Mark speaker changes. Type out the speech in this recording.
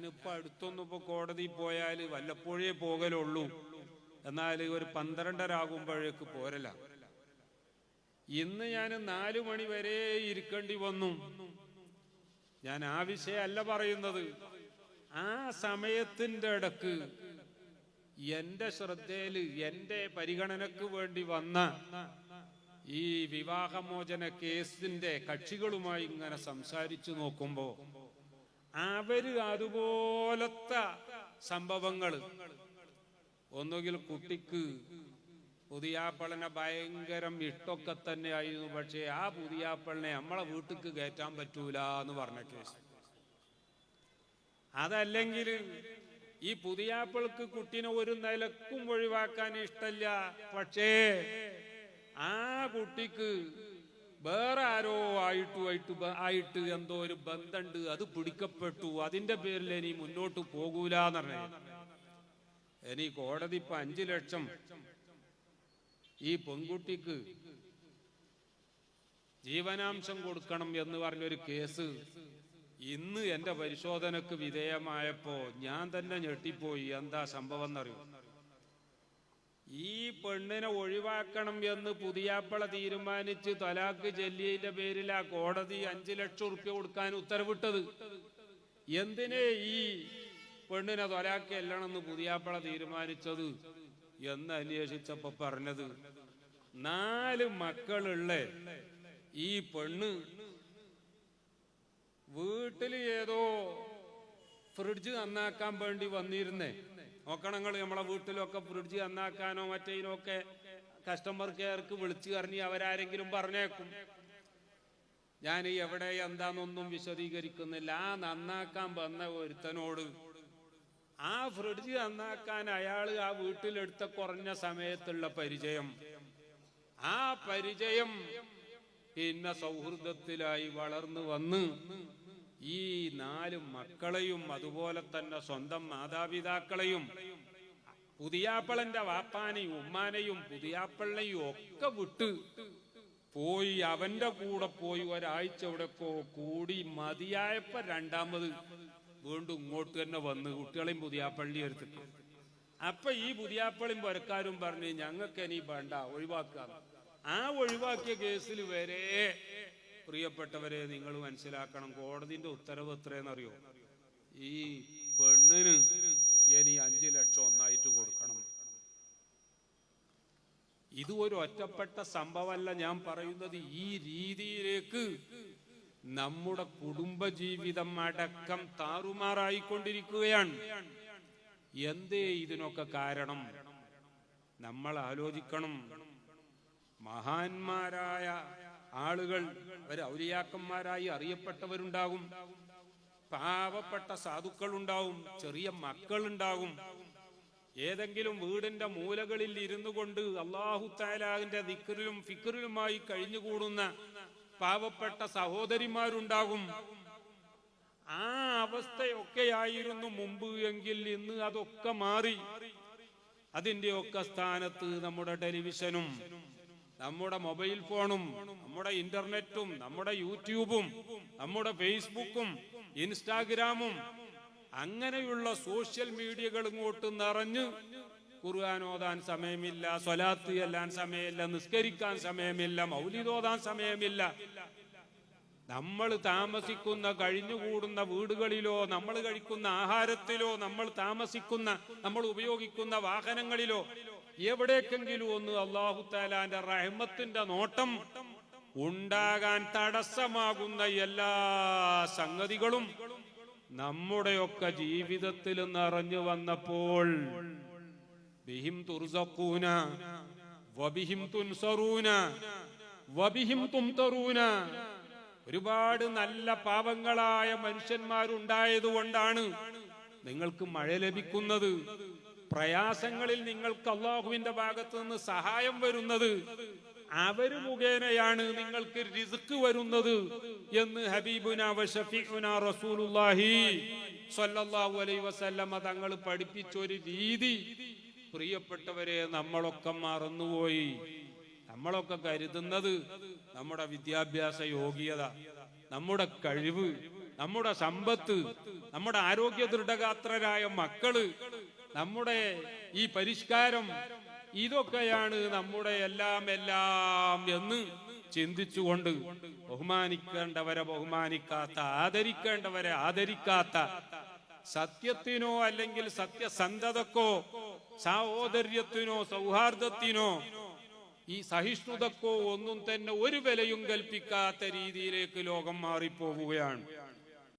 Speaker 1: ഞാനിപ്പോ അടുത്തൊന്നും ഇപ്പൊ കോടതി പോയാൽ വല്ലപ്പോഴേ പോകലുള്ളൂ. എന്നാൽ ഒരു പന്ത്രണ്ടരാകുമ്പോഴേക്ക് പോരല. ഇന്ന് ഞാൻ നാലു മണി വരെ ഇരിക്കേണ്ടി വന്നു. ഞാൻ ആ വിഷയമല്ല പറയുന്നത്. ആ സമയത്തിന്റെ ഇടയ്ക്ക് എന്റെ ശ്രദ്ധയിൽ എന്റെ പരിഗണനക്ക് വേണ്ടി വന്ന ഈ വിവാഹമോചന കേസിന്റെ കക്ഷികളുമായി ഇങ്ങനെ സംസാരിച്ചു നോക്കുമ്പോ അവർ അതുപോലത്തെ സംഭവങ്ങൾ ഒന്നുകിൽ കുട്ടിക്ക് പുതിയാപ്പളനെ ഭയങ്കരം ഇഷ്ടമൊക്കെ തന്നെ ആയിരുന്നു പക്ഷേ ആ പുതിയാപ്പളനെ നമ്മളെ വീട്ടിക്ക് കയറ്റാൻ പറ്റൂല എന്ന് പറഞ്ഞ കേസ്. അതല്ലെങ്കിൽ ഈ പുതിയാപ്പിൾക്ക് കുട്ടീനെ ഒരു നിലക്കും ഒഴിവാക്കാൻ ഇഷ്ടല്ല പക്ഷേ ആ കുട്ടിക്ക് വേറെ ആരോ ആയിട്ടു ആയിട്ട് ആയിട്ട് എന്തോ ഒരു ബന്ധമുണ്ട് അത് പിടിക്കപ്പെട്ടു. അതിന്റെ പേരിൽ ഇനി മുന്നോട്ട് പോകൂല എന്ന് പറഞ്ഞു. ഇനി കോടതി ഇപ്പൊ അഞ്ചു ലക്ഷം ഈ പെൺകുട്ടിക്ക് ജീവനാംശം കൊടുക്കണം എന്ന് പറഞ്ഞൊരു കേസ് ഇന്ന് എന്റെ പരിശോധനക്ക് വിധേയമായപ്പോ ഞാൻ തന്നെ ഞെട്ടിപ്പോയി. എന്താ സംഭവം എന്നറിയോ? ഈ പെണ്ണിനെ ഒഴിവാക്കണം എന്ന് പുതിയാപ്പള തീരുമാനിച്ച് തലാക്ക് ചെല്ലിയതിന്റെ പേരിൽ ആ കോടതി അഞ്ചു ലക്ഷം ഉറുപ്പ്യ കൊടുക്കാൻ ഉത്തരവിട്ടത്. എന്തിനെ ഈ പെണ്ണിനെ തൊലാക്ക് എല്ലണമെന്ന് പുതിയാപ്പള തീരുമാനിച്ചത് എന്ന് അന്വേഷിച്ചപ്പോ പറഞ്ഞത്. നാല് മക്കളുള്ള ഈ പെണ്ണ് വീട്ടിൽ ഏതോ ഫ്രിഡ്ജ് നന്നാക്കാൻ വേണ്ടി വന്നിരുന്നേ. നോക്കണങ്ങൾ നമ്മളെ വീട്ടിലൊക്കെ ഫ്രിഡ്ജ് നന്നാക്കാനോ മറ്റേനോ ഒക്കെ കസ്റ്റമർ കെയർക്ക് വിളിച്ചു കറിഞ്ഞ് അവരാരെങ്കിലും പറഞ്ഞേക്കും. ഞാൻ എവിടെ എന്താന്നൊന്നും വിശദീകരിക്കുന്നില്ല. ആ നന്നാക്കാൻ വന്ന ഒരുത്തനോട് ആ ഫ്രിഡ്ജ് നന്നാക്കാൻ അയാൾ ആ വീട്ടിലെടുത്ത കുറഞ്ഞ സമയത്തുള്ള പരിചയം. ആ പരിചയം പിന്നെ സൗഹൃദത്തിലായി വളർന്നു വന്ന് ഈ നാല് മക്കളെയും അതുപോലെ തന്നെ സ്വന്തം മാതാപിതാക്കളെയും പുതിയാപ്പളന്റെ വാപ്പാനെയും ഉമ്മാനെയും പുതിയാപ്പളിനെയും ഒക്കെ വിട്ട് പോയി അവന്റെ കൂടെ പോയി ഒരാഴ്ച എവിടെക്കോ കൂടി മതിയായപ്പോ രണ്ടാമത് വീണ്ടും ഇങ്ങോട്ട് തന്നെ വന്ന് കുട്ടികളെയും പുതിയാപ്പള്ളി എടുത്തിട്ട്. അപ്പൊ ഈ പുതിയാപ്പളിയും പുരക്കാരും പറഞ്ഞ് ഞങ്ങൾക്ക് ഇനി വേണ്ട ഒഴിവാക്കാം ആ ഒഴിവാക്കിയ കേസിൽ വരെ പ്രിയപ്പെട്ടവരെ നിങ്ങൾ മനസ്സിലാക്കണം കോടതിന്റെ ഉത്തരവ് എത്രയെന്നറിയോ? ഈ പെണ്ണിന് ഇനി അഞ്ചു ലക്ഷം ഒന്നായിട്ട് കൊടുക്കണം. ഇത് ഒരു ഒറ്റപ്പെട്ട സംഭവമല്ല. ഞാൻ പറയുന്നത് ഈ രീതിയിലേക്ക് നമ്മുടെ കുടുംബ ജീവിതം അടക്കം താറുമാറായിക്കൊണ്ടിരിക്കുകയാണ്. എന്തേ ഇതിനൊക്കെ കാരണം? നമ്മൾ ആലോചിക്കണം. മഹാന്മാരായ ആളുകൾ ഒരു ഔലിയാക്കന്മാരായി അറിയപ്പെട്ടവരുണ്ടാകും. പാവപ്പെട്ട സാധുക്കൾ ഉണ്ടാവും ചെറിയ മക്കളുണ്ടാകും. ഏതെങ്കിലും വീടിന്റെ മൂലകളിൽ ഇരുന്നു കൊണ്ട് അള്ളാഹു തലാഹിന്റെ ദിക്കറിലും ഫിക്കറിലുമായി കഴിഞ്ഞുകൂടുന്ന പാവപ്പെട്ട സഹോദരിമാരുണ്ടാകും. ആ അവസ്ഥയൊക്കെയായിരുന്നു മുമ്പ് എങ്കിൽ ഇന്ന് അതൊക്കെ മാറി. അതിന്റെയൊക്കെ സ്ഥാനത്ത് നമ്മുടെ ടെലിവിഷനും നമ്മുടെ മൊബൈൽ ഫോണും നമ്മുടെ ഇന്റർനെറ്റും നമ്മുടെ യൂട്യൂബും നമ്മുടെ ഫേസ്ബുക്കും ഇൻസ്റ്റാഗ്രാമും അങ്ങനെയുള്ള സോഷ്യൽ മീഡിയകൾ ഇങ്ങോട്ട് നിറഞ്ഞ് ഖുർആൻ ഓതാൻ സമയമില്ല സ്വലാത്ത് ചെല്ലാൻ സമയമില്ല നിസ്കരിക്കാൻ സമയമില്ല മൗലിതോതാൻ സമയമില്ല. നമ്മൾ താമസിക്കുന്ന കഴിഞ്ഞുകൂടുന്ന വീടുകളിലോ നമ്മൾ കഴിക്കുന്ന ആഹാരത്തിലോ നമ്മൾ താമസിക്കുന്ന നമ്മൾ ഉപയോഗിക്കുന്ന വാഹനങ്ങളിലോ എവിടേക്കെങ്കിലും ഒന്ന് അള്ളാഹു താലാന്റെ റഹ്മത്തിന്റെ നോട്ടം ഉണ്ടാകാൻ തടസ്സമാകുന്ന എല്ലാ സംഗതികളും നമ്മുടെയൊക്കെ ജീവിതത്തിൽ നിറഞ്ഞു വന്നപ്പോൾ ബിഹിം വബിഹിം വബിഹിം ഒരുപാട് നല്ല പാവങ്ങളായ മനുഷ്യന്മാരുണ്ടായതുകൊണ്ടാണ് നിങ്ങൾക്ക് മഴ ലഭിക്കുന്നത്. പ്രയാസങ്ങളിൽ നിങ്ങൾക്ക് അള്ളാഹുവിന്റെ ഭാഗത്ത് നിന്ന് സഹായം വരുന്നത് അവർ മുഖേനയാണ് നിങ്ങൾക്ക് റിസ്ക് വരുന്നത് എന്ന് ഹബീബുന വഷഫീഖുന റസൂലുള്ളാഹി സ്വല്ലല്ലാഹു അലൈഹി രീതി. പ്രിയപ്പെട്ടവരെ നമ്മളൊക്കെ മറന്നുപോയി. നമ്മളൊക്കെ കരുതുന്നത് നമ്മുടെ വിദ്യാഭ്യാസ യോഗ്യത നമ്മുടെ കഴിവ് നമ്മുടെ സമ്പത്ത് നമ്മുടെ ആരോഗ്യ ദൃഢഗാത്രരായ മക്കൾ നമ്മുടെ ഈ പരിഷ്കാരം ഇതൊക്കെയാണ് നമ്മുടെ എല്ലാം എല്ലാം എന്ന് ചിന്തിച്ചുകൊണ്ട് ബഹുമാനിക്കേണ്ടവരെ ബഹുമാനിക്കാത്ത ആദരിക്കേണ്ടവരെ ആദരിക്കാത്ത സത്യത്തിനോ അല്ലെങ്കിൽ സത്യസന്ധതക്കോ സാഹോദര്യത്തിനോ സൗഹാർദ്ദത്തിനോ ഈ സഹിഷ്ണുതക്കോ ഒന്നും തന്നെ ഒരു വിലയും കൽപ്പിക്കാത്ത രീതിയിലേക്ക് ലോകം മാറിപ്പോവുകയാണ്.